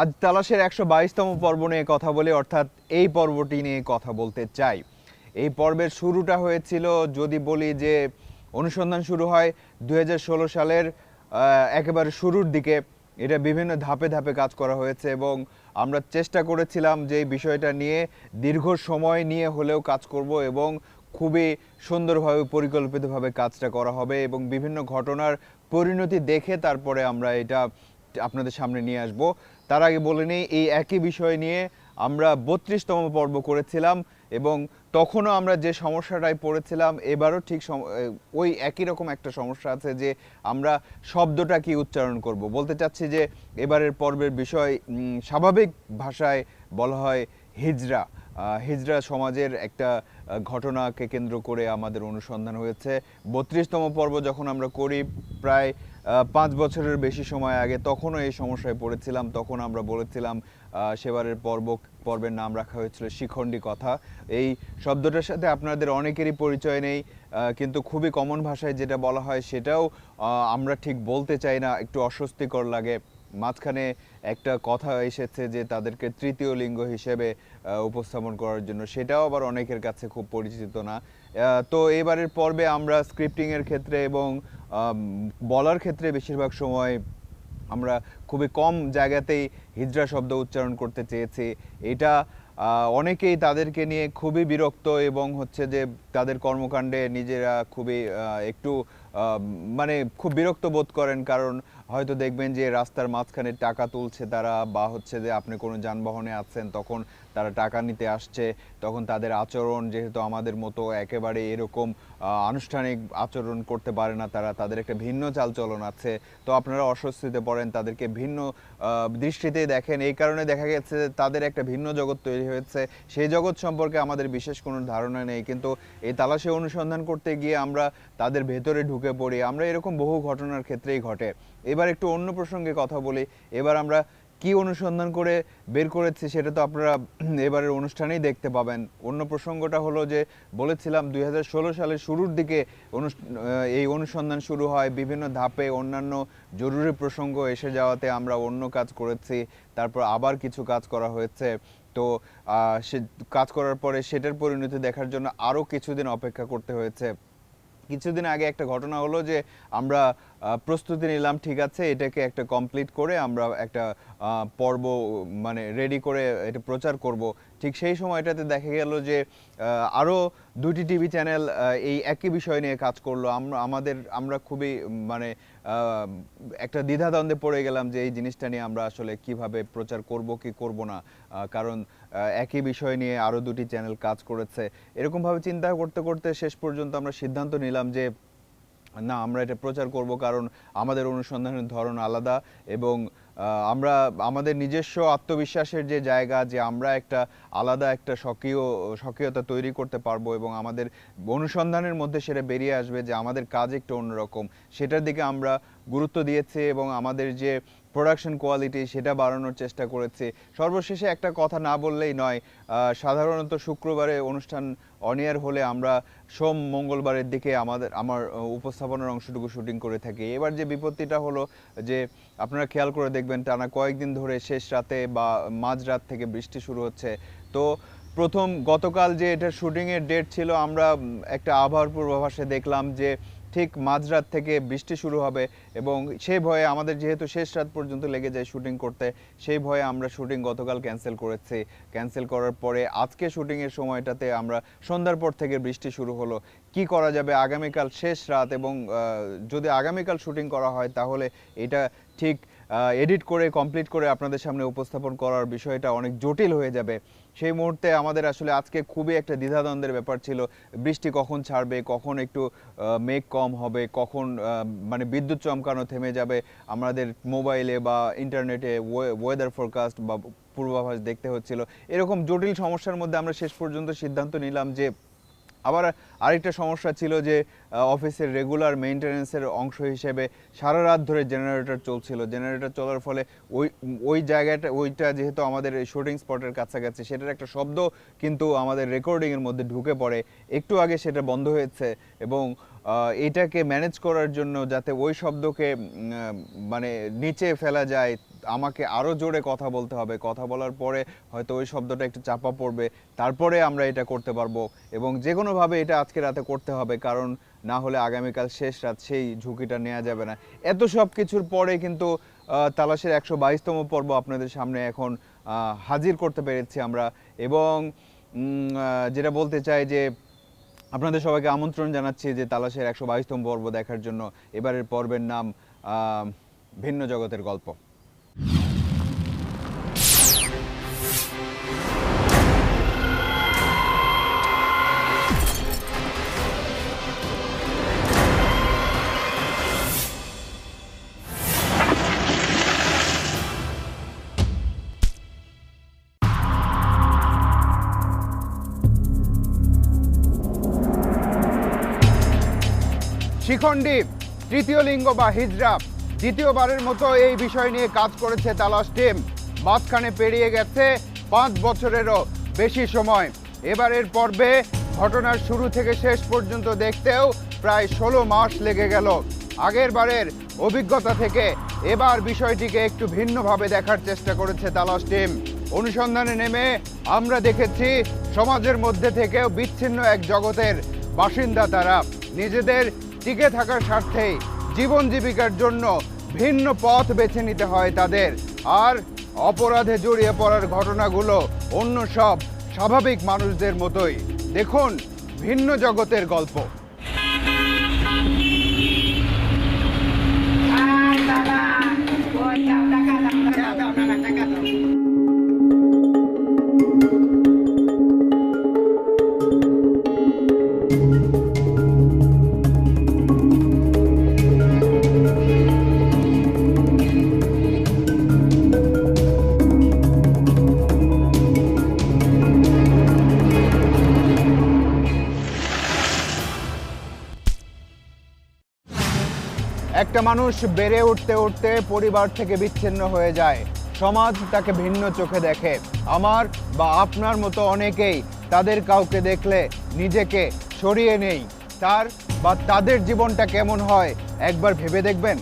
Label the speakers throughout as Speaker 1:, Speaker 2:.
Speaker 1: আজ তালাশের একশো বাইশতম পর্ব নিয়ে কথা বলি, অর্থাৎ এই পর্বটি নিয়ে কথা বলতে চাই। এই পর্বের শুরুটা হয়েছিল যদি বলি যে অনুসন্ধান শুরু হয় দু হাজার ষোলো সালের একেবারে শুরুর দিকে। এটা বিভিন্ন ধাপে ধাপে কাজ করা হয়েছে এবং আমরা চেষ্টা করেছিলাম যে এই বিষয়টা নিয়ে দীর্ঘ সময় নিয়ে হলেও কাজ করব এবং খুবই সুন্দরভাবে, পরিকল্পিতভাবে কাজটা করা হবে এবং বিভিন্ন ঘটনার পরিণতি দেখে তারপরে আমরা এটা আপনাদের সামনে নিয়ে আসব। তার আগে বলে নিই, এই একই বিষয় নিয়ে আমরা বত্রিশতম পর্ব করেছিলাম এবং তখনও আমরা যে সমস্যাটায় পড়েছিলাম, এবারও ঠিক ওই একই রকম একটা সমস্যা আছে যে আমরা শব্দটা কি উচ্চারণ করব। বলতে চাচ্ছি যে এবারের পর্বের বিষয় স্বাভাবিক ভাষায় বলা হয় হিজরা। হিজরা সমাজের একটা ঘটনাকে কেন্দ্র করে আমাদের অনুসন্ধান হয়েছে। বত্রিশতম পর্ব যখন আমরা করি, প্রায় পাঁচ বছরের বেশি সময় আগে তখনও এই সমস্যায় পড়েছিলাম, তখন আমরা বলেছিলাম সেবারের পর্ব, পর্বের নাম রাখা হয়েছিল শিখণ্ডী কথা। এই শব্দটার সাথে আপনাদের অনেকেরই পরিচয় নেই কিন্তু খুবই কমন ভাষায় যেটা বলা হয় সেটাও আমরা ঠিক বলতে চাই না, একটু অস্বস্তিকর লাগে। মাঝখানে একটা কথা এসেছে যে তাদেরকে তৃতীয় লিঙ্গ হিসেবে উপস্থাপন করার জন্য, সেটাও আবার অনেকের কাছে খুব পরিচিত না। তো এবারের পর্বে আমরা স্ক্রিপ্টিংয়ের ক্ষেত্রে এবং বলার ক্ষেত্রে বেশিরভাগ সময় আমরা খুবই কম জায়গাতেই হিজড়া শব্দ উচ্চারণ করতে চেয়েছি। এটা অনেকেই তাদেরকে নিয়ে খুবই বিরক্ত এবং হচ্ছে যে তাদের কর্মকাণ্ডে নিজেরা খুবই একটু মানে খুব বিরক্ত বোধ করেন কারণ হয়তো দেখবেন যে রাস্তার মাঝখানে টাকা তুলছে তারা বা হচ্ছে যে আপনি কোনো যানবাহনে আছেন, তখন তারা টাকা নিতে আসছে, তখন তাদের আচরণ যেহেতু আমাদের মতো একেবারে এরকম আনুষ্ঠানিক আচরণ করতে পারে না তারা, তাদের একটা ভিন্ন চালচলন আছে। তো আপনারা অস্বস্তিতে পড়েন, তাদেরকে ভিন্ন দৃষ্টিতে দেখেন। এই কারণে দেখা গেছে তাদের একটা ভিন্ন জগৎ তৈরি হয়েছে। সেই জগৎ সম্পর্কে আমাদের বিশেষ কোনো ধারণা নেই। কিন্তু এই তালাশে অনুসন্ধান করতে গিয়ে আমরা তাদের ভেতরে ঢুকে পড়ি। আমরা এরকম বহু ঘটনার ক্ষেত্রেই ঘটে। এবার একটু অন্য প্রসঙ্গে কথা বলি। এবার আমরা কি অনুসন্ধান করে বের করেছি সেটা তো আপনারা এবারের অনুষ্ঠানেই দেখতে পাবেন। অন্য প্রসঙ্গটা হলো যে বলেছিলাম দুই হাজার ষোলো সালের শুরুর দিকে এই অনুসন্ধান শুরু হয়, বিভিন্ন ধাপে অন্যান্য জরুরি প্রসঙ্গ এসে যাওয়াতে আমরা অন্য কাজ করেছি, তারপর আবার কিছু কাজ করা হয়েছে। তো সে কাজ করার পরে সেটার পরিণতি দেখার জন্য আরও কিছুদিন অপেক্ষা করতে হয়েছে। কিছুদিন আগে একটা ঘটনা হলো যে আমরা প্রস্তুতি নিলাম ঠিক আছে এটাকে একটা কমপ্লিট করে আমরা একটা পর্ব মানে রেডি করে এটা প্রচার করব। ঠিক সেই সময়টাতে দেখা গেল যে আহ, আরও দুটি টিভি চ্যানেল এই একই বিষয় নিয়ে কাজ করল। আমরা আমাদের আমরা খুবই মানে একটা দ্বিধাদ্বন্দ্বে পড়ে গেলাম যে এই জিনিসটা নিয়ে আমরা আসলে কীভাবে প্রচার করব কি করব না। কারণ একই বিষয় নিয়ে আরও দুটি চ্যানেল কাজ করেছে। এরকমভাবে চিন্তা করতে করতে শেষ পর্যন্ত আমরা সিদ্ধান্ত নিলাম যে, না, আমরা এটা প্রচার করব কারণ আমাদের অনুসন্ধানের ধরন আলাদা এবং আমরা, আমাদের নিজস্ব আত্মবিশ্বাসের যে জায়গা যে আমরা একটা আলাদা একটা স্বকীয়, স্বকীয়তা তৈরি করতে পারব এবং আমাদের অনুসন্ধানের মধ্যে সেটা বেরিয়ে আসবে যে আমাদের কাজ একটু অন্যরকম। সেটার দিকে আমরা গুরুত্ব দিয়েছি এবং আমাদের যে প্রোডাকশন কোয়ালিটি সেটা বাড়ানোর চেষ্টা করেছি। সর্বশেষে একটা কথা না বললেই নয় সাধারণত শুক্রবারে অনুষ্ঠান অনিয়ার হলে আমরা সোম মঙ্গলবারের দিকে আমাদের, আমার উপস্থাপনার অংশটুকু শুটিং করে থাকি। এবার যে বিপত্তিটা হলো যে আপনারা খেয়াল করে দেখবেন, টানা কয়েকদিন ধরে শেষ রাতে বা মাঝরাত থেকে বৃষ্টি শুরু হচ্ছে। তো প্রথম গতকাল যে এটার শুটিংয়ের ডেট ছিল, আমরা একটা আবহাওয়ার পূর্বাভাসে দেখলাম যে ঠিক মাঝরাত থেকে বৃষ্টি শুরু হবে এবং সেই ভয়ে আমাদের যেহেতু শেষ রাত পর্যন্ত লেগে যায় শুটিং করতে, সেই ভয়ে আমরা শুটিং গতকাল ক্যান্সেল করেছি। ক্যান্সেল করার পরে আজকে শুটিংয়ের সময়টাতে আমরা সন্ধ্যার পর থেকে বৃষ্টি শুরু হলো। কি করা যাবে আগামীকাল শেষ রাত এবং যদি আগামীকাল শুটিং করা হয় তাহলে এটা ঠিক এডিট করে কমপ্লিট করে আপনাদের সামনে উপস্থাপন করার বিষয়টা অনেক জটিল হয়ে যাবে। সেই মুহূর্তে আমাদের আসলে আজকে খুবই একটা দ্বিধাদ্বন্দ্বের ব্যাপার ছিল। বৃষ্টি কখন ছাড়বে, কখন একটু মেঘ কম হবে, কখন মানে বিদ্যুৎ চমকানো থেমে যাবে। আমাদের মোবাইলে বা ইন্টারনেটে ওয়েদার ফোরকাস্ট বা পূর্বাভাস দেখতে হচ্ছিল। এরকম জটিল সমস্যার মধ্যে আমরা শেষ পর্যন্ত সিদ্ধান্ত নিলাম যে আবার আরেকটা সমস্যা ছিল যে অফিসের রেগুলার মেইনটেনেন্সের অংশ হিসেবে সারা রাত ধরে জেনারেটর চলছিল। জেনারেটর চলার ফলে ওই ওই জায়গাটা, ওইটা যেহেতু আমাদের শুটিং স্পটের কাছাকাছি, সেটার একটা শব্দ কিন্তু আমাদের রেকর্ডিংয়ের মধ্যে ঢুকে পড়ে। একটু আগে সেটা বন্ধ হয়েছে এবং এটাকে ম্যানেজ করার জন্য যাতে ওই শব্দকে মানে নিচে ফেলা যায় আমাকে আরও জোরে কথা বলতে হবে। কথা বলার পরে হয়তো ওই শব্দটা একটু চাপা পড়বে। তারপরে আমরা এটা করতে পারব এবং যে কোনোভাবে এটা আজকে রাতে করতে হবে, কারণ না হলে আগামীকাল শেষ রাত, সেই ঝুঁকিটা নেওয়া যাবে না। এত সব কিছুর পরে কিন্তু তালাশের একশো বাইশতম পর্ব আপনাদের সামনে এখন হাজির করতে পেরেছি আমরা এবং যেটা বলতে চাই যে, আপনাদের সবাইকে আমন্ত্রণ জানাচ্ছি যে তালাশের একশো বাইশতম পর্ব দেখার জন্য। এবারের পর্বের নাম ভিন্ন জগতের গল্প। শিখণ্ডী তৃতীয় লিঙ্গ বা হিজরা দ্বিতীয়বারের মতো এই বিষয় নিয়ে কাজ করেছে তালাশ টিম মাঝখানে পেরিয়ে গেছে পাঁচ বছরেরও বেশি সময়। এবারের পর্বে ঘটনার শুরু থেকে শেষ পর্যন্ত দেখতেও প্রায় ষোলো মাস লেগে গেল। আগের বারের অভিজ্ঞতা থেকে এবার বিষয়টিকে একটু ভিন্নভাবে দেখার চেষ্টা করেছে তালাশ টিম অনুসন্ধানে নেমে আমরা দেখেছি, সমাজের মধ্যে থেকেও বিচ্ছিন্ন এক জগতের বাসিন্দা তারা। নিজেদের টিকে থাকার স্বার্থেই জীবন জীবিকার জন্য ভিন্ন পথ বেছে নিতে হয় তাদের। আর অপরাধে জড়িয়ে পড়ার ঘটনাগুলো অন্য সব স্বাভাবিক মানুষদের মতোই। দেখুন ভিন্ন জগতের গল্প। মানুষ বেড়ে উঠতে উঠতে পরিবার থেকে বিচ্ছিন্ন হয়ে যায়। সমাজ তাকে ভিন্ন চোখে দেখে। আমার বা আপনার মতো অনেকেই তাদের কাউকে দেখলে নিজেকে সরিয়ে নেই। তার বা তাদের জীবনটা কেমন হয় একবার ভেবে দেখবেন?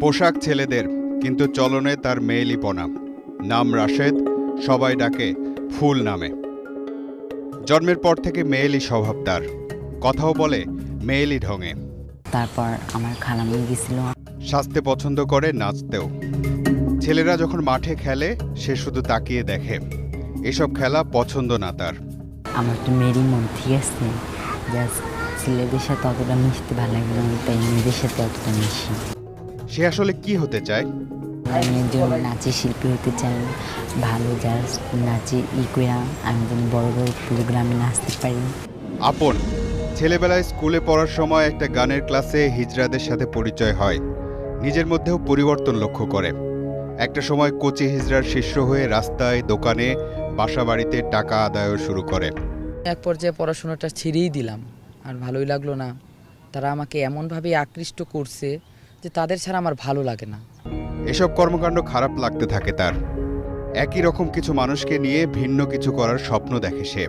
Speaker 2: পোশাক ছেলেদের, কিন্তু চলনে তার মেয়েলিপনা নাম রাশেদ, সবাই ডাকে ফুল নামে। জন্মের পর থেকে মেয়েলি স্বভাব তার। কথাও বলে, মেয়েলি ঢঙে।
Speaker 3: তারপর আমার খালামু গেছিল।
Speaker 2: সাজতে পছন্দ করে নাচতেও। ছেলেরা যখন মাঠে খেলে সে শুধু তাকিয়ে দেখে। এসব খেলা পছন্দ না তার।
Speaker 3: আমার তো মেরি মন ঠিক আছে। জাস্ট ছেলেদের সাথে অতটা মিশতে ভালো লাগে না তাই মেয়েদের সাথে অতটা মিশি।
Speaker 2: সে আসলে কি হতে চায়?
Speaker 3: আমি একজন নাচে শিল্পী হতে চাই। ভালো জাস্ট নাচে ই কইরা আমি যেন বড় বড় প্রোগ্রামে নাচতে পারি।
Speaker 2: আপন। ছেলেবেলায় স্কুলে পড়ার সময় একটা গানের ক্লাসে হিজড়াদের সাথে পরিচয় হয়। নিজের মধ্যেও পরিবর্তন লক্ষ্য করে। একটা সময় কোচি হিজড়ার শিষ্য হয়ে রাস্তায় দোকানে বাসা বাড়িতে টাকা আদায়ও শুরু করে।
Speaker 4: এক পর্যায়ে পড়াশোনাটা ছেড়েই দিলাম। আর ভালোই লাগল না। তারা আমাকে এমনভাবে আকৃষ্ট করছে যে তাদের ছাড়া আমার ভালো লাগে না।
Speaker 2: এসব কর্মকাণ্ড খারাপ লাগতে থাকে তার। একই রকম কিছু মানুষকে নিয়ে ভিন্ন কিছু করার স্বপ্ন দেখে সে।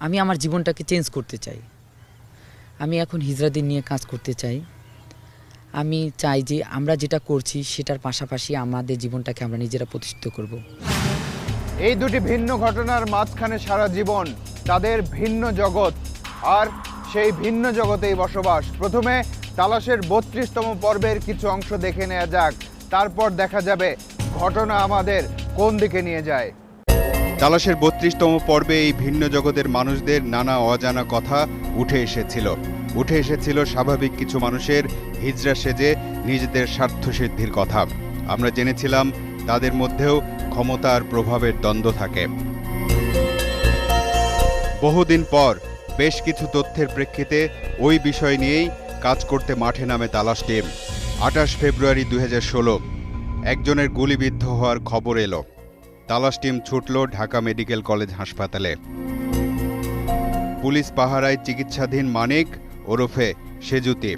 Speaker 4: আমি আমার জীবনটাকে চেঞ্জ করতে চাই। আমি এখন হিজড়াদের নিয়ে কাজ করতে চাই। আমি চাই যে আমরা যেটা করছি সেটার পাশাপাশি আমাদের জীবনটাকে আমরা নিজেরা প্রতিষ্ঠিত করব।
Speaker 1: এই দুটি ভিন্ন ঘটনার মাঝখানে সারা জীবন তাদের ভিন্ন জগৎ আর সেই ভিন্ন জগতেই বসবাস। প্রথমে তালাশের বত্রিশতম পর্বের কিছু অংশ দেখে নেওয়া যাক। তারপর দেখা যাবে ঘটনা আমাদের কোন দিকে নিয়ে যায়।
Speaker 2: তালাশের বত্রিশতম পর্বে এই ভিন্ন জগতের মানুষদের নানা অজানা কথা উঠে এসেছিল। উঠে এসেছিল স্বাভাবিক কিছু মানুষের হিজড়া সেজে নিজেদের স্বার্থসিদ্ধির কথা। আমরা জেনেছিলাম তাদের মধ্যেও ক্ষমতার প্রভাবের দ্বন্দ্ব থাকে। বহুদিন পর বেশ কিছু তথ্যের প্রেক্ষিতে ওই বিষয় নিয়েই কাজ করতে মাঠে নামে তালাশ টিম। আঠাশ ফেব্রুয়ারি দু হাজার ষোলো, একজনের গুলিবিদ্ধ হওয়ার খবর এলো। তালাশ টিম ছুটল ঢাকা মেডিকেল কলেজ হাসপাতালে। পুলিশ পাহারায় চিকিৎসাধীন মানিক ওরফে সেজুতি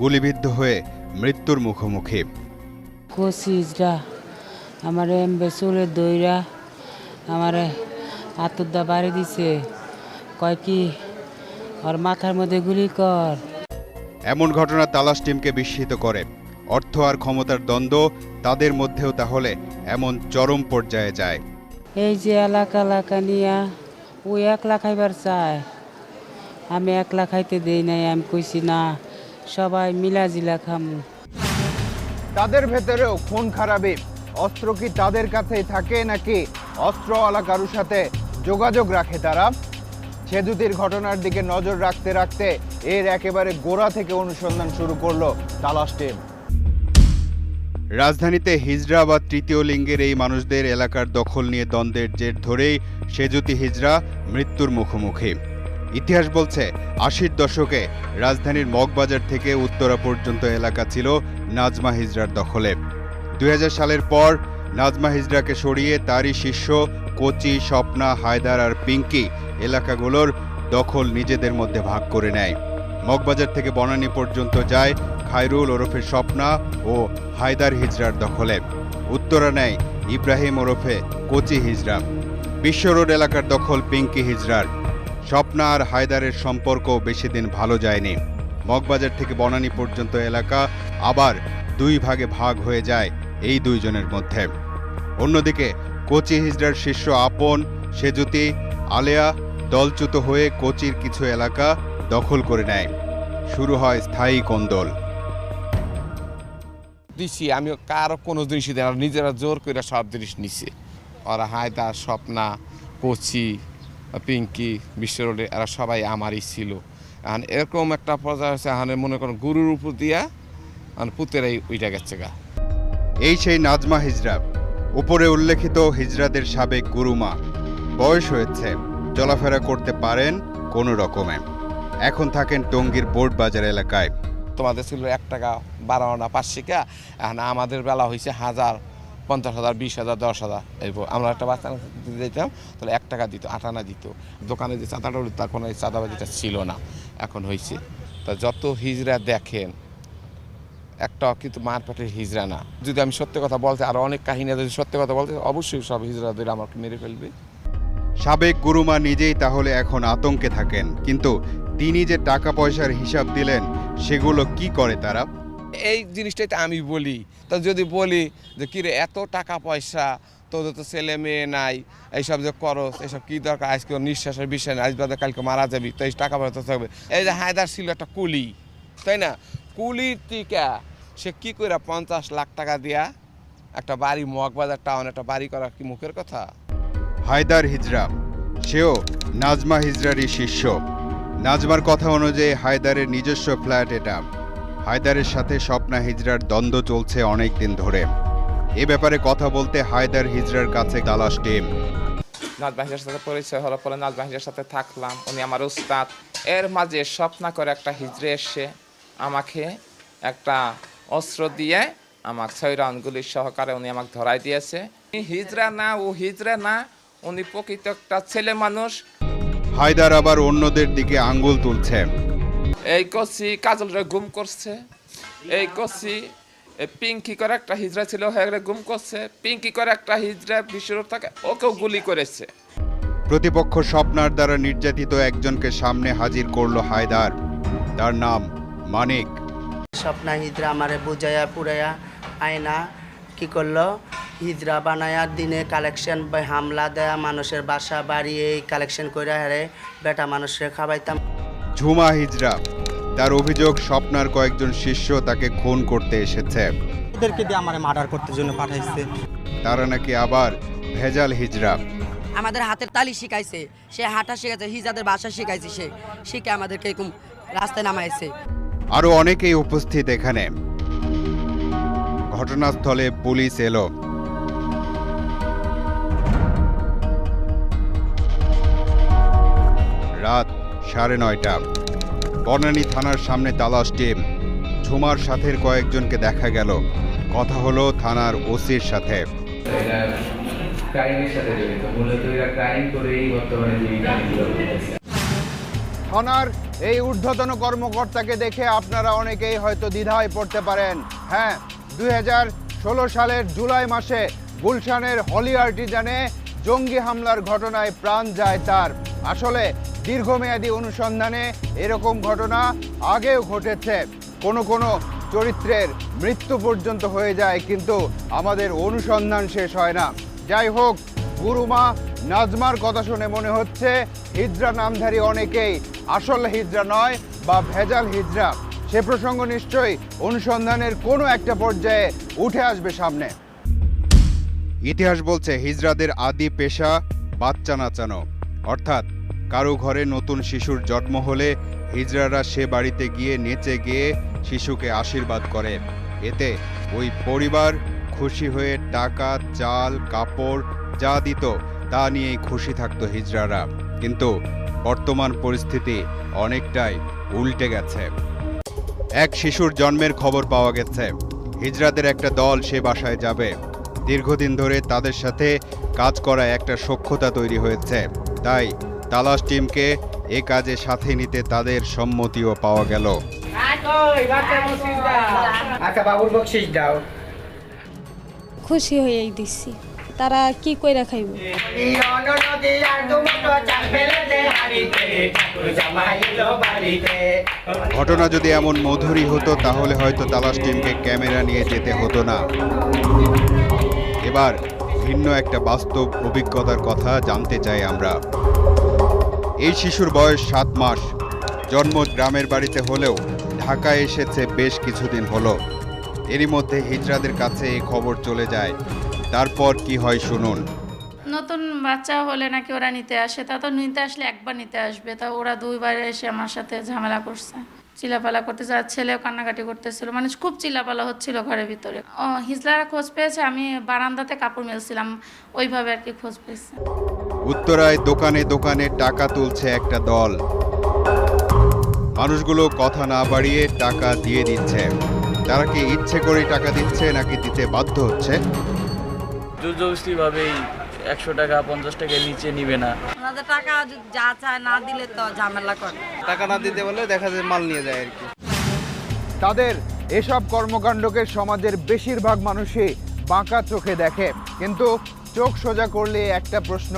Speaker 2: গুলিবিদ্ধ হয়ে মৃত্যুর মুখোমুখি।
Speaker 5: কচিজরা আমার বেসুলের দইরা আমার আতরদা বাড়ি দিছে। কয় কি ওর মাথার মধ্যে গুলি কর।
Speaker 2: এমন ঘটনা তালাশ টিমকে বিস্মিত করে। অর্থ আর ক্ষমতার দ্বন্দ্ব তাদের মধ্যেও তাহলে এমন চরম পর্যায়ে যায়।
Speaker 5: এই যে এলাকা এলাকা নিয়া ও একলা খাইবার চায়। আমি একলা খাইতে দেই নাই, আমি কইছি, না, সবাই মিলা জিলা খামু।
Speaker 1: তাদের ভেতরেও খুন খারাপি। অস্ত্র কি তাদের কাছেই থাকে নাকি অস্ত্রওয়ালা কারুর সাথে যোগাযোগ রাখে তারা? সেদুতির ঘটনার দিকে নজর রাখতে রাখতে এর একেবারে গোড়া থেকে অনুসন্ধান শুরু করল তালাশ টিম।
Speaker 2: রাজধানীতে হিজড়া বা তৃতীয় লিঙ্গের এই মানুষদের এলাকার দখল নিয়ে দ্বন্দ্বের জের ধরেই সেজুতি হিজড়া মৃত্যুর মুখোমুখি। ইতিহাস বলছে, আশির দশকে রাজধানীর মগবাজার থেকে উত্তরা পর্যন্ত এলাকা ছিল নাজমা হিজড়ার দখলে। দুই হাজার সালের পর নাজমা হিজড়াকে সরিয়ে তারই শিষ্য কোচি, স্বপ্না, হায়দার আর পিঙ্কি এলাকাগুলোর দখল নিজেদের মধ্যে ভাগ করে নেয়। মগবাজার থেকে বনানী পর্যন্ত যায় খায়রুল ওরফে স্বপ্না ও হায়দার হিজরার দখলে। উত্তরা নেয় ইব্রাহিম ওরফে কোচি হিজরা। বিশ্ব রোড এলাকার দখল পিঙ্কি হিজরার। স্বপ্না আর হায়দারের সম্পর্ক বেশি দিন ভালো যায়নি। মগবাজার থেকে বনানী পর্যন্ত এলাকা আবার দুই ভাগে ভাগ হয়ে যায় এই দুইজনের মধ্যে। অন্যদিকে কোচি হিজড়ার শিষ্য আপন সেজুতি আলেয়া দলচ্যুত হয়ে কোচির কিছু এলাকা দখল করে নেয়। শুরু হয় স্থায়ী কোন্দল।
Speaker 6: দিছি আমি কারও কোনো জিনিসই দেয় নিজেরা জোর করে সব জিনিস নিছে। ওরা হায়দার স্বপ্না কচি পিঙ্কি বিশ্ব রোডে এরা সবাই আমারই ছিল। এখন এরকম একটা পর্যায়ে হচ্ছে এখন মনে করেন গুরুর উপর দিয়া পুতেরাই উইটা গেছে গা।
Speaker 2: এই সেই নাজমা হিজরা উপরে উল্লেখিত হিজরাদের সাবেক গুরুমা। বয়স হয়েছে চলাফেরা করতে পারেন কোনো রকমে। এখন থাকেন টঙ্গীর বোর্ড বাজার এলাকায়।
Speaker 6: তোমাদের ছিল এক টাকা বারো আনা পাঁচশিকা এখন আমাদের বেলা হয়েছে হাজার পঞ্চাশ হাজার বিশ হাজার দশ হাজার। এরপর আমরা একটা বাচ্চা দিতে দিতাম তাহলে এক টাকা দিত আট আনা দিত। দোকানে যে চাঁদাটা উঠত তখন এই চাঁদাবাজিটা ছিল না এখন হয়েছে তা যত হিজড়া দেখেন একটা কিন্তু মারপাটের হিজড়া না। যদি আমি সত্যি কথা বলতে আর অনেক কাহিনী যদি সত্যি কথা বলতে অবশ্যই সব হিজড়াদের আমাকে মেরে ফেলবে।
Speaker 2: সাবেক গুরুমা নিজেই তাহলে এখন আতঙ্কে থাকেন কিন্তু তিনি যে টাকা পয়সার হিসাব দিলেন সেগুলো কি করে তারা?
Speaker 6: এই জিনিসটাই তো আমি বলি। তো যদি বলি যে কিরে এত টাকা পয়সা তোদের তো ছেলে মেয়ে নাই এইসব যে করস এইসব কি দরকার? আজকে নিঃশ্বাসের বিষয় নেই আজ বাদে কালকে মারা যাবি তো এই টাকা পয়সা তো থাকবে। এই যে হায়দার ছিল একটা কুলি তাই না? কুলির টিকা সে কি করে পঞ্চাশ লাখ টাকা দিয়া একটা বাড়ি মগবাজার টাউন একটা বাড়ি করা কি মুখের কথা?
Speaker 2: হায়দার হিজরা সেও নাজমা হিজরারই শিষ্য। নাজমার কথা অনুযায়ী হায়দারের নিজস্ব ফ্ল্যাট এটা। হায়দারের সাথে স্বপ্না হিজরার দ্বন্দ্ব চলছে অনেক দিন ধরে। এ ব্যাপারে কথা বলতে হায়দার হিজরার কাছে তালাশ টিম।
Speaker 7: নাজ বাহিরের সাথে পরিচয় হওয়ার পরে নাজ বাহিরের সাথে থাকলাম। উনি আমার উস্তাদ। এর মাঝে স্বপ্না করে একটা হিজড়ে এসে আমাকে একটা অস্ত্র দিয়ে আমার ছয় রাউন্ডগুলি সহকারে উনি আমাকে ধরাই দিয়েছে। হিজড়া না, ও হিজড়া না, উনি প্রকৃত একটা ছেলে মানুষ।
Speaker 2: হায়দার আবার অন্যদের দিকে আঙ্গুল তুলছে।
Speaker 7: এই কষি কাজলরে গুম করছে। এই এ পিঙ্কি করে একটা হিজড়া ছিল হয়ে গুম করছে। পিঙ্কি করে একটা হিজড়া বিশ্বর থাকে ওকেও গুলি করেছে।
Speaker 2: প্রতিপক্ষ স্বপ্নার দ্বারা নির্যাতিত একজনকে সামনে হাজির করল হায়দার। তার নাম মানিক।
Speaker 8: স্বপ্না হিজরা আমারে বুঝাইয়া পুরাইয়া আয়না কি করল? হিজরা বানায়া দিনে কালেকশন হামলা দেয়া মানুষের বাসা বাড়ি এই কালেকশন করে হারে বেটা মানুষের খাবাইতাম
Speaker 2: ঝুমা হিজরা তার অভিযোগ স্বপ্নার কয়েকজন শিষ্য তাকে খুন করতে এসেছে।
Speaker 9: এদেরকে দিয়ে আমার মার্ডার করতে জন্য পাঠাইছে।
Speaker 2: তারা নাকি আবার ভেজাল হিজরা
Speaker 10: আমাদের হাতের তালি শিখাইছে সে হাঁটা শিখাইছে হিজাদের ভাষা শিখাইছে সে শিখে আমাদেরকে এরকম রাস্তায় নামাইছে।
Speaker 2: আরও অনেকেই উপস্থিত এখানে। ঘটনাস্থলে পুলিশ এলো। রাত সাড়ে নয়টা। বনানী থানার সামনে তালাশ টিম। ঝুমার সাথে কয়েকজনকে দেখা গেল। কথা হলো থানার ওসির সাথে।
Speaker 1: থানার এই ঊর্ধ্বতন কর্মকর্তাকে দেখে আপনারা অনেকেই হয়তো দ্বিধায় পড়তে পারেন। হ্যাঁ দুই হাজার ষোলো সালের জুলাই মাসে গুলশানের হলি আর্টিজানে জঙ্গি হামলার ঘটনায় প্রাণ যায় তার। আসলে দীর্ঘমেয়াদী অনুসন্ধানে এরকম ঘটনা আগেও ঘটেছে। কোনো কোনো চরিত্রের মৃত্যু পর্যন্ত হয়ে যায়, কিন্তু আমাদের অনুসন্ধান শেষ হয় না। যাই হোক, গুরুমা নাজমার কথা শুনে মনে হচ্ছে হিজড়া নামধারী অনেকেই আসল হিজড়া নয় বা ভেজাল হিজড়া সে প্রসঙ্গ নিশ্চয়ই অনুসন্ধানের কোনো একটা পর্যায়ে উঠে আসবে সামনে।
Speaker 2: ইতিহাস বলছে হিজরাদের আদি পেশা বাচ্চা নাচানো। অর্থাৎ কারও ঘরে নতুন শিশুর জন্ম হলে হিজড়ারা সে বাড়িতে গিয়ে নেচে গিয়ে শিশুকে আশীর্বাদ করে। এতে ওই পরিবার খুশি হয়ে টাকা, চাল, কাপড় যা দিত তা নিয়েই খুশি থাকতো হিজড়ারা। কিন্তু বর্তমান পরিস্থিতি অনেকটাই উল্টে গেছে। এক শিশুর জন্মের খবর পাওয়া গেছে। হিজড়াদের একটা দল সে বাসায় যাবে। দীর্ঘদিন ধরে তাদের সাথে কাজ করা একটা সক্ষতা তৈরি হয়েছে। তাই তালাশ টিমকে এ কাজে সাথে নিতে তাদের সম্মতিও পাওয়া গেল।
Speaker 11: আচ্ছা
Speaker 12: খুশি হয়েই দিচ্ছি। তারা কি কইরা খাইব?
Speaker 2: ঘটনা যদি এমন মধুরই হতো তাহলে হয়তো তালাশ টিমকে ক্যামেরা নিয়ে যেতে হতো না। এবার ভিন্ন একটা বাস্তব অভিজ্ঞতার কথা জানতে চাই আমরা। এই শিশুর বয়স সাত মাস। জন্ম গ্রামের বাড়িতে হলেও ঢাকায় এসেছে বেশ কিছুদিন হলো। এরই মধ্যে হিজড়াদের কাছে এই খবর চলে যায়। তারপর কি হয় শুনুন।
Speaker 13: নতুন বাচ্চা হলে নাকি ওরা নিতে আসে। তা তো নিতে আসলে একবার নিতে আসবে। তা ওরা দুইবার এসে আমার সাথে ঝামেলা করছে। চিলাপালা করতেছে আর ছেলেও কান্নাকাটি করতেছিল। মানে খুব চিলাপালা হচ্ছিল ঘরের ভিতরে। হিজলারা খোঁজ পেয়েছে। আমি বারান্দাতে কাপড় মেলছিলাম। ওইভাবে আর কি খোঁজ পেয়েছে।
Speaker 2: উত্তরায় দোকানে দোকানে টাকা তুলছে একটা দল। মানুষগুলো কথা না বাড়িয়ে টাকা দিয়ে দিচ্ছে। তারা কি ইচ্ছে করে টাকা দিচ্ছে নাকি দিতে বাধ্য হচ্ছে?
Speaker 14: জোরজবস্তিভাবেই একশো টাকা পঞ্চাশ টাকা নিচে নিবে না।
Speaker 10: ওনাদের টাকা যা চায় না দিলে তো ঝামেলা করে।
Speaker 9: টাকা না দিতে বলে দেখা যায় মাল নিয়ে যায় আর কি।
Speaker 1: তাদের এসব কর্মকাণ্ডকে সমাজের বেশিরভাগ মানুষই বাঁকা চোখে দেখে। কিন্তু চোখ সোজা করলে একটা প্রশ্ন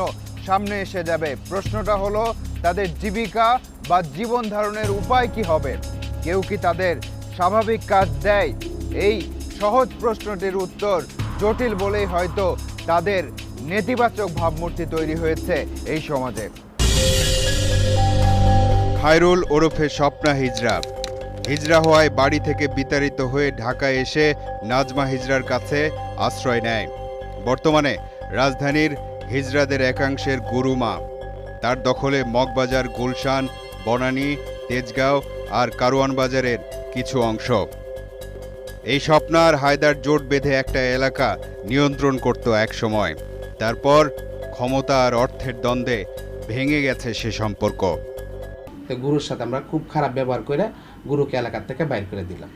Speaker 1: সামনে এসে যাবে। প্রশ্নটা হলো, তাদের জীবিকা বা জীবন ধারণের উপায় কি হবে? কেউ কি তাদের স্বাভাবিক কাজ দেয়? এই সহজ প্রশ্নটির উত্তর জটিল বলেই হয়তো তাদের নেতিবাচক ভাবমূর্তি তৈরি হয়েছে এই সমাজে।
Speaker 2: খায়রুল ওরফে স্বপ্না হিজরা। হিজরা হওয়ায় বাড়ি থেকে বিতাড়িত হয়ে ঢাকায় এসে নাজমা হিজরার কাছে আশ্রয় নেয়। বর্তমানে রাজধানীর হিজরাদের একাংশের গুরুমা তার দখলে মগবাজার, গুলশান, বনানী, তেজগাঁও আর কারওয়ান বাজারের কিছু অংশ। এই স্বপ্নার হায়দার জোট বেঁধে একটা এলাকা নিয়ন্ত্রণ করত এক সময়। তারপর ক্ষমতা আর অর্থের দ্বন্দ্বে ভেঙে গেছে সে সম্পর্ক।
Speaker 15: গুরুর সাথে আমরা খুব খারাপ ব্যবহার করে গুরুকে এলাকার থেকে বাইর করে দিলাম।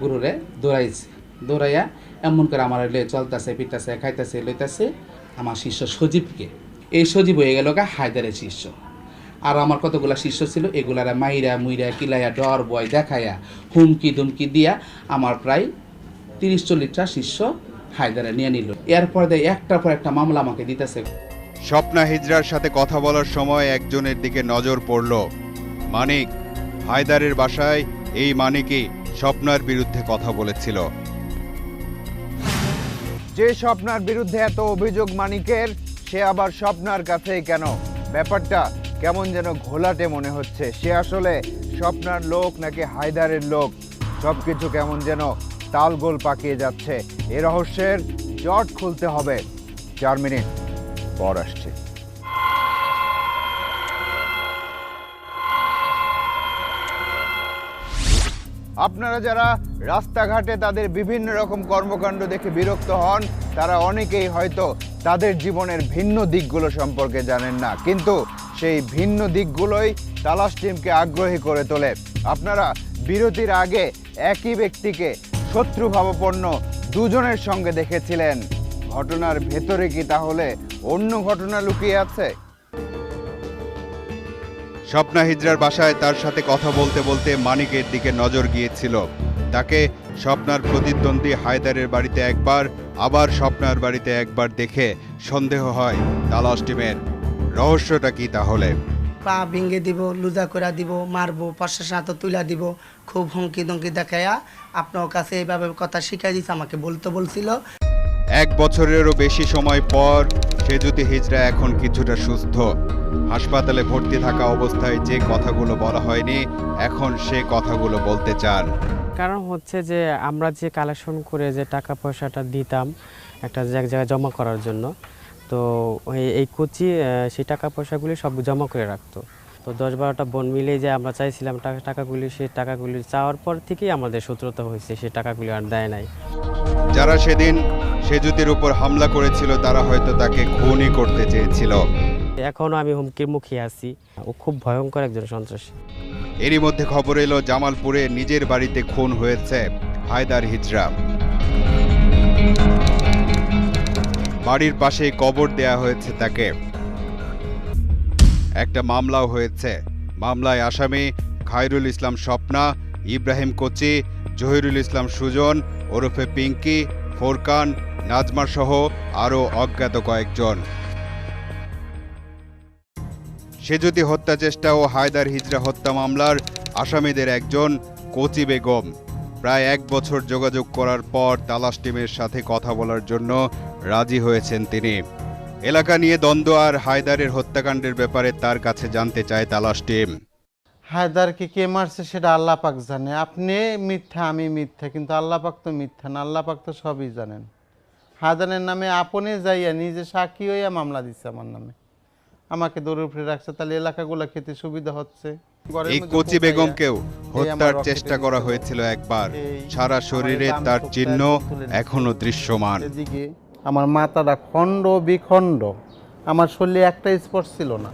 Speaker 15: গুরুরে দৌড়াইছি। দৌড়াইয়া এমন করে আমার চলতেছে পিটাছে খাইতেছে, লইতেছে। আমার শিষ্য সজীবকে। এই সজীব হয়ে গেল গা হায়দারের শিষ্য। আর আমার কতগুলা শিষ্য ছিল, এগুলারা মাইরা, মুইরা, কিলাইয়া, ডর, বয় দেখাইয়া, হুমকি দুমকি দিয়া আমার প্রায় তিরিশ চল্লিশটা শিষ্য হায়দারে নিয়ে নিল। এরপর দেয় একটার পর একটা মামলা আমাকে দিতেছে।
Speaker 2: স্বপ্না হিজরার সাথে কথা বলার সময় একজনের দিকে নজর পড়ল। মানিক, হায়দারের বাসায় এই মানিকই স্বপ্নার বিরুদ্ধে কথা বলেছিল।
Speaker 1: যে স্বপ্নার বিরুদ্ধে এত অভিযোগ মানিকের, সে আবার স্বপ্নার কাছেই কেন? ব্যাপারটা কেমন যেন ঘোলাটে মনে হচ্ছে। সে আসলে স্বপ্নার লোক নাকি হায়দারের লোক? সব কিছু কেমন যেন তালগোল পাকিয়ে যাচ্ছে। এ রহস্যের জট খুলতে হবে। চার মিনিট পর আসছে। আপনারা যারা রাস্তাঘাটে তাদের বিভিন্ন রকম কর্মকাণ্ড দেখে বিরক্ত হন, তারা অনেকেই হয়তো তাদের জীবনের ভিন্ন দিকগুলো সম্পর্কে জানেন না। কিন্তু সেই ভিন্ন দিকগুলোই তালাশ টিমকে আগ্রহী করে তোলে। আপনারা বিরতির আগে একই ব্যক্তিকে শত্রুভাবাপন্ন দুজনের সঙ্গে দেখেছিলেন। ঘটনার ভেতরে কি তাহলে অন্য ঘটনা লুকিয়ে আছে?
Speaker 2: স্বপ্না হিজরার বাসায় তার সাথে কথা বলতে বলতে মানিকের দিকে নজর গিয়েছিল। তাকে স্বপ্নার প্রতিদ্বন্দ্বী হায়দারের বাড়িতে একবার আবার স্বপ্নার বাড়িতে একবার দেখে সন্দেহ হয় তালাশ টিমের। রহস্যটা কি তাহলে?
Speaker 8: পা ভেঙে দিব লুজা করে দিব মারবো প্রশাসন হাতে তুলা দিব খুব হুমকি দমকি দেখাইয়া আপনার কাছে এইভাবে কথা শিখাই দিচ্ছে আমাকে বলতে বলছিল।
Speaker 2: এক বছরেরও বেশি সময় পর সেজুতি হিজরা এখন কিছুটা সুস্থ। হাসপাতালে ভর্তি থাকা অবস্থায় যে কথাগুলো বলা হয়নি এখন সে কথাগুলো বলতে চান।
Speaker 16: কারণ হচ্ছে যে আমরা যে কালেকশন করে যে টাকা পয়সাটা দিতাম একটা এক জায়গায় জমা করার জন্য তো এই- এই কোচি সেই টাকা পয়সাগুলি সব জমা করে রাখতো। তো দশ বারোটা বোন মিলে যে আমরা চাইছিলাম টাকা টাকাগুলি সেই টাকাগুলি চাওয়ার পর থেকেই আমাদের শত্রুতা হয়েছে সেই টাকাগুলি আর দেয় নাই।
Speaker 2: যারা সেদিন সেজুতির উপর হামলা করেছিল তারা হয়তো তাকে খুনই করতে চেয়েছিল।
Speaker 16: এখনও আমি হুমকির মুখে আছি। ও খুব ভয়ঙ্কর একজন সন্ত্রাসী।
Speaker 2: এরই মধ্যে খবর এলো, জামালপুরে নিজের বাড়িতে খুন হয়েছে হায়দার হিজরা। বাড়ির পাশে কবর দেয়া হয়েছে তাকে। একটা মামলাও হয়েছে। মামলায় আসামি খায়রুল ইসলাম স্বপ্না, ইব্রাহিম কোচি, জহিরুল ইসলাম সুজন, ওরফে পিঙ্কি, ফোরকান নাজমার সহ আরও অজ্ঞাত কয়েকজন। সেজুতি হত্যা চেষ্টা ও হায়দার হিজরা হত্যা মামলার আসামিদের একজন কোচি বেগম। প্রায় এক বছর যোগাযোগ করার পর তালাশ টিমের সাথে কথা বলার জন্য রাজি হয়েছেন তিনি। এলাকা নিয়ে দ্বন্দ্ব আর হায়দারের হত্যাকাণ্ডের ব্যাপারে তার কাছে জানতে চায় তালাশ টিম।
Speaker 17: হায়দারকে কে মারছে সেটা আল্লাহ পাক জানে। আপনি মিথ্যা, আমি মিথ্যা, কিন্তু আল্লাহ পাক তো মিথ্যা না, আল্লাহ পাক তো সবই জানেন। হায়দারের নামে আপনি যাইয়া নিজে সাক্ষী হইয়া মামলা দিচ্ছে আমার নামে। আমাকে দৌড়ে উপরে রাখছে তাহলে এলাকাগুলো খেতে সুবিধা হচ্ছে।
Speaker 2: এই কোচি বেগমকেও হত্যার চেষ্টা করা হয়েছিল একবার। সারা শরীরে তার চিহ্ন। এখনও দৃশ্যমান।
Speaker 17: আমার মাথাটা খণ্ড বিখণ্ড। আমার শরীরে একটা স্পর্শ ছিল না।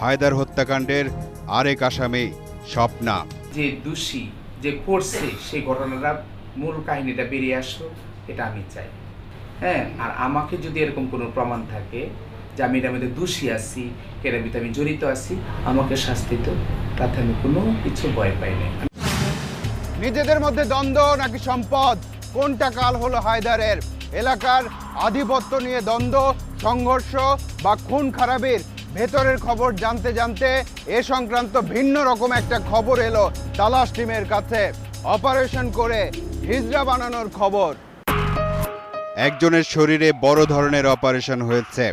Speaker 2: হায়দার হত্যাকাণ্ডের আরেক আসামি স্বপ্না।
Speaker 18: যে দোষী যে করছে সেই ঘটনাটা মূল কাহিনীটা বেরিয়ে আসো এটা আমি চাই। হ্যাঁ আর আমাকে যদি এরকম কোনো প্রমাণ থাকে যে আমি এটার মধ্যে দোষী আছি এটার ভিতরে আমি জড়িত আছি আমাকে শাস্তি তো তাতে আমি কোনো কিছু ভয় পাই না
Speaker 1: নিজেদের মধ্যে দ্বন্দ্ব নাকি সম্পদ? কোনটা কাল হলো হায়দারের? এলাকার আধিপত্য নিয়ে দ্বন্দ্ব সংঘর্ষ বা খুন খারাপের ভেতরের খবর জানতে জানতে এ সংক্রান্ত ভিন্ন রকম একটা খবর এলো তালাশ টিমের কাছে। অপারেশন করে হিজড়া বানানোর খবর।
Speaker 2: একজনের শরীরে বড় ধরনের অপারেশন হয়েছে।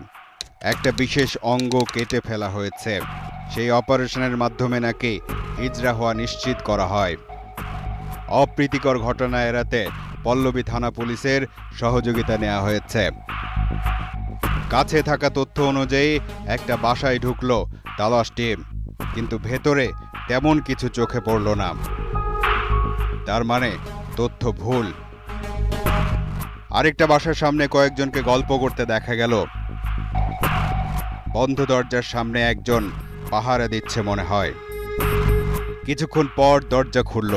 Speaker 2: একটা বিশেষ অঙ্গ কেটে ফেলা হয়েছে। সেই অপারেশনের মাধ্যমে নাকি হিজড়া হওয়া নিশ্চিত করা হয়। অপ্রীতিকর ঘটনা এড়াতে পল্লবী থানা পুলিশের সহযোগিতা নেওয়া হয়েছে। কাছে থাকা তথ্য অনুযায়ী একটা বাসায় ঢুকলো তালাশ টিম, কিন্তু ভেতরে তেমন কিছু চোখে পড়ল না। তার মানে তথ্য ভুল। আরেকটা বাসার সামনে কয়েকজনকে গল্প করতে দেখা গেল। বন্ধ দরজার সামনে একজন পাহারা দিচ্ছে মনে হয়। কিছুক্ষণ পর দরজা খুলল।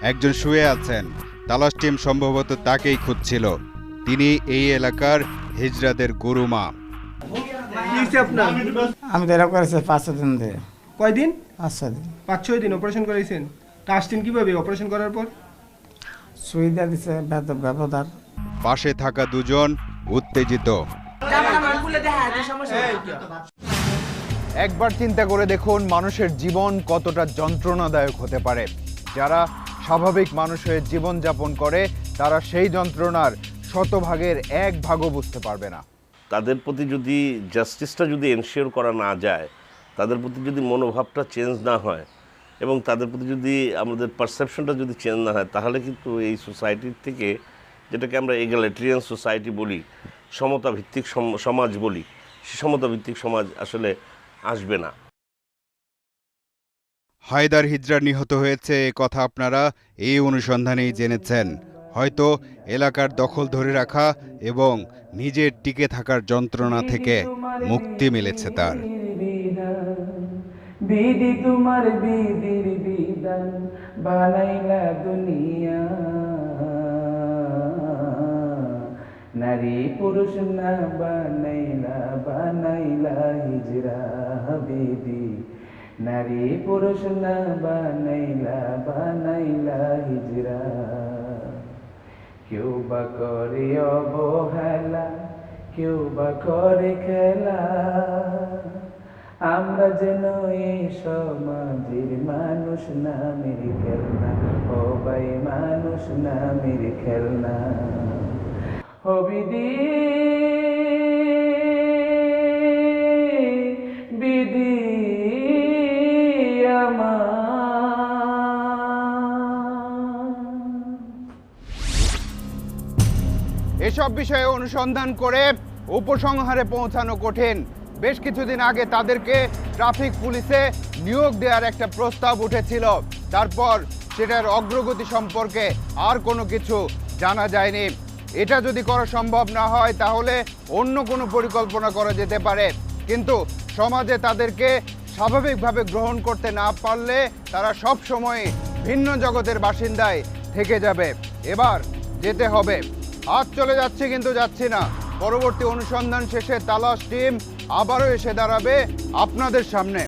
Speaker 2: একজন শুয়ে আছেন। তালাশ টিম সম্ভবত তাকেই খুঁজছিল। তিনি এই এলাকার হিজরাদের গুরুমা
Speaker 11: আমি তো এরকম করেছি পাঁচ দিন দিয়ে
Speaker 19: কয়দিন?
Speaker 11: পাঁচ দিন।
Speaker 19: পাঁচ ছয় দিন অপারেশন করেছেন তা আসছেন কীভাবে অপারেশন করার পর?
Speaker 11: সুবিধা দিছে বেদ ব্যবধার
Speaker 2: পাশে থাকা দুজন উত্তেজিত।
Speaker 1: একবার চিন্তা করে দেখুন মানুষের জীবন কতটা যন্ত্রণাদায়ক হতে পারে। যারা স্বাভাবিক মানুষ হয়ে জীবনযাপন করে তারা সেই যন্ত্রণার শতভাগের এক ভাগও বুঝতে পারবে না।
Speaker 20: তাদের প্রতি যদি জাস্টিসটা যদি এনশিওর করা না যায় তাদের প্রতি যদি মনোভাবটা চেঞ্জ না হয় এবং তাদের প্রতি যদি আমাদের পারসেপশনটা যদি চেঞ্জ না হয় তাহলে কিন্তু এই সোসাইটির থেকে যেটাকে আমরা এগালিটেরিয়ান সোসাইটি বলি সমতা ভিত্তিক সম- সমাজ বলি সে সমতা ভিত্তিক সমাজ আসলে আসবে না।
Speaker 2: হায়দার হিজরা নিহত হয়েছে এ কথা আপনারা এই অনুসন্ধানেই জেনেছেন। হয়তো এলাকার দখল ধরে রাখা এবং নিজের টিকে থাকার যন্ত্রণা থেকে মুক্তি মিলেছে তার।
Speaker 21: বিধি তোমার বিধির বিধান বানাইলা দুনিয়া। নারী পুরুষ না বানাইলা বানাইলা হিজরা বিধি নারী পুরুষ না বানাইলা বানাইলা হিজরা। কেউ বা করে অবহেলা, কেউ বা করে খেলা। আমরা যেন এই সমাজের মানুষ নামের খেলনা, ও ভাই মানুষ নামের খেলনা। আমার।
Speaker 1: এসব বিষয়ে অনুসন্ধান করে উপসংহারে পৌঁছানো কঠিন। বেশ কিছুদিন আগে তাদেরকে ট্রাফিক পুলিশে নিয়োগ দেওয়ার একটা প্রস্তাব উঠেছিল। তারপর সেটার অগ্রগতি সম্পর্কে আর কোনো কিছু জানা যায়নি। এটা যদি করা সম্ভব না হয়, তাহলে অন্য কোনো পরিকল্পনা করা যেতে পারে। কিন্তু সমাজে তাদেরকে স্বাভাবিকভাবে গ্রহণ করতে না পারলে তারা সব সময় ভিন্ন জগতের বাসিন্দায় থেকে যাবে। এবার যেতে হবে। আজ চলে যাচ্ছে কিন্তু যাচ্ছি না। পরবর্তী অনুসন্ধান শেষে তালাশ টিম আবারও এসে দাঁড়াবে আপনাদের সামনে।